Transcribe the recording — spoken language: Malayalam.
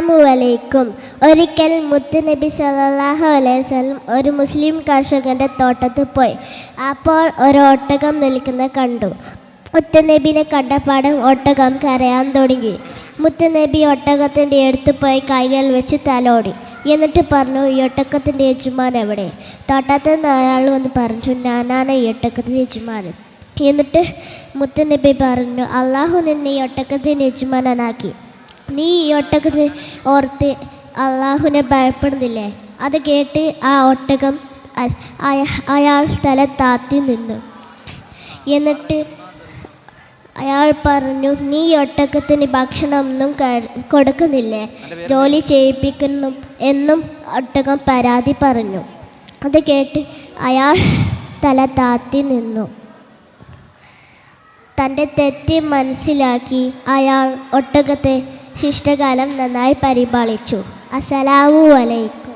അസ്സലാമു അലൈക്കും. ഒരിക്കൽ മുത്തുനബി അലൈഹി വസല്ലം ഒരു മുസ്ലിം കർഷകന്റെ തോട്ടത്തിൽ പോയി. അപ്പോൾ ഒരു ഒട്ടകം നിൽക്കുന്ന കണ്ടു. മുത്തുനബിനെ കണ്ടപാടും ഒട്ടകം കരയാൻ തുടങ്ങി. മുത്തുനബി ഒട്ടകത്തിന്റെ അടുത്ത് പോയി കൈകൾ വെച്ച് തലോടി. എന്നിട്ട് പറഞ്ഞു ഈ ഒട്ടക്കത്തിന്റെ യജമാൻ എവിടെ? തോട്ടത്തിൽ നിന്ന് ഒരാൾ വന്ന് പറഞ്ഞു ഞാനാണ് ഈ ഒട്ടക്കത്തിന്റെ യജമാനൻ എന്നിട്ട് മുത്തുനബി പറഞ്ഞു അള്ളാഹു നിന്നെ ഈ ഒട്ടക്കത്തിന്റെ യജമാനാക്കി നീ ഈ ഒട്ടകം ഓർത്ത് അള്ളാഹുവിനെ ഭയപ്പെടുന്നില്ലേ? അത് കേട്ട് ആ ഒട്ടകം അയാൾ സ്ഥലത്താത്തി താത്തി നിന്നു. എന്നിട്ട് അയാൾ പറഞ്ഞു നീ ഒട്ടകത്തിന് ഭക്ഷണമൊന്നും കൊടുക്കുന്നില്ലേ? ജോലി ചെയ്യിപ്പിക്കുന്നു എന്നും ഒട്ടകം പരാതി പറഞ്ഞു. അത് കേട്ട് അയാൾ തല താത്തി നിന്നു. തന്റെ തെറ്റ് മനസ്സിലാക്കി അയാൾ ഒട്ടകത്തെ ശിഷ്ടകാലം നന്നായി പരിപാലിച്ചു അസലാമു അലൈക്കും.